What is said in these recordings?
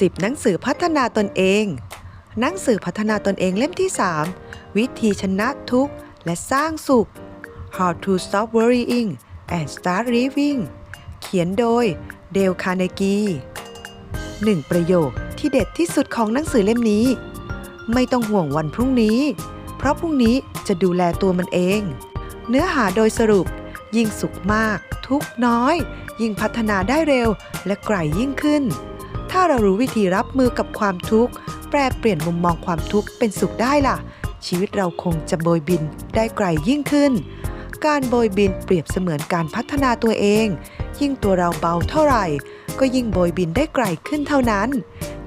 10 หนังสือพัฒนาตนเอง หนังสือพัฒนาตนเองเล่มที่ 3 วิธีชนะทุกข์และสร้างสุข How to Stop Worrying and Start Living เขียนโดยเดลคาร์เนกีหนึ่งประโยคที่เด็ดที่สุดของหนังสือเล่มนี้ ไม่ต้องห่วงวันพรุ่งนี้ เพราะพรุ่งนี้จะดูแลตัวมันเอง เนื้อหาโดยสรุป ยิ่งสุขมาก ทุกน้อย ยิ่งพัฒนาได้เร็วและไกลยิ่งขึ้น เรารู้วิธีรับมือกับความทุกข์ แปรเปลี่ยนมุมมองความทุกข์เป็นสุขได้ล่ะ ชีวิตเราคงจะโบยบินได้ไกลยิ่งขึ้น การโบยบินเปรียบเสมือนการพัฒนาตัวเอง ยิ่งตัวเราเบาเท่าไหร่ ก็ยิ่งโบยบินได้ไกลขึ้นเท่านั้น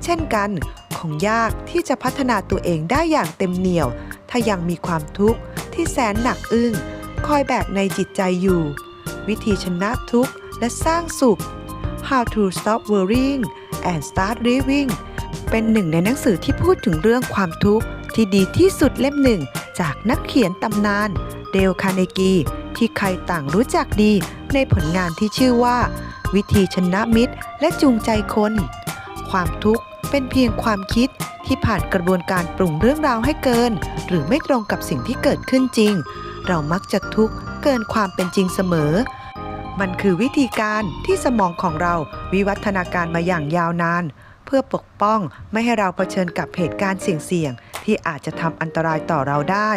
เช่นกันคงยากที่จะพัฒนาตัวเองได้อย่างเต็มเหนี่ยว ถ้ายังมีความทุกข์ที่แสนหนักอึ้งคอยแบกในจิตใจอยู่ วิธีชนะทุกข์และสร้างสุข How to Stop Worrying and Start Living เป็นหนึ่งในหนังสือที่พูดถึงเรื่องความทุกข์ที่ดีที่สุดเล่มหนึ่ง จากนักเขียนตำนาน เดลคาร์เนกี ที่ใครต่างรู้จักดีในผลงานที่ชื่อว่า วิธีชนะมิตรและจูงใจคน ความทุกข์เป็นเพียงความคิดที่ผ่านกระบวนการปรุงเรื่องราวให้เกิน หรือไม่ตรงกับสิ่งที่เกิดขึ้นจริง เรามักจะทุกข์เกินความเป็นจริงเสมอ มันคือวิธีการที่สมองของเราวิวัฒนาการมาอย่างยาวนาน เพื่อปกป้องไม่ให้เราเผชิญกับเหตุการณ์เสี่ยงๆที่อาจจะทำอันตรายต่อเราได้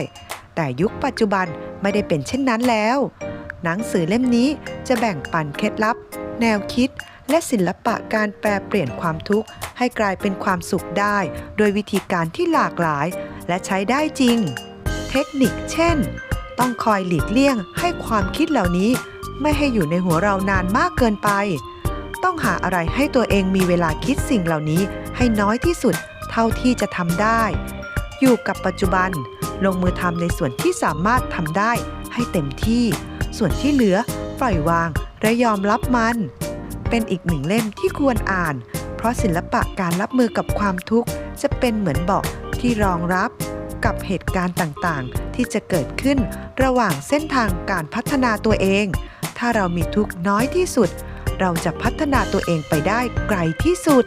แต่ยุคปัจจุบันไม่ได้เป็นเช่นนั้นแล้ว หนังสือเล่มนี้จะแบ่งปันเคล็ดลับ แนวคิด และศิลปะการแปลเปลี่ยนความทุกข์ให้กลายเป็นความสุขได้ โดยวิธีการที่หลากหลาย และใช้ได้จริง เทคนิคเช่น ต้องคอยหลีกเลี่ยงให้ความคิดเหล่านี้ ไม่ให้อยู่ในหัวเรานานมากเกินไป ต้องหาอะไรให้ตัวเองมีเวลาคิดสิ่งเหล่านี้ให้น้อยที่สุดเท่าที่จะทำได้ อยู่กับปัจจุบัน ลงมือทำในส่วนที่สามารถทำได้ให้เต็มที่ ส่วนที่เหลือ ปล่อยวางและยอมรับมัน เป็นอีกหนึ่งเล่มที่ควรอ่าน เพราะศิลปะการรับมือกับความทุกข์จะเป็นเหมือนเบาะที่รองรับกับเหตุการณ์ต่างๆ ที่จะเกิดขึ้นระหว่างเส้นทางการพัฒนาตัวเอง ถ้าเรามีทุกข์น้อยที่สุด เราจะพัฒนาตัวเองไปได้ไกลที่สุด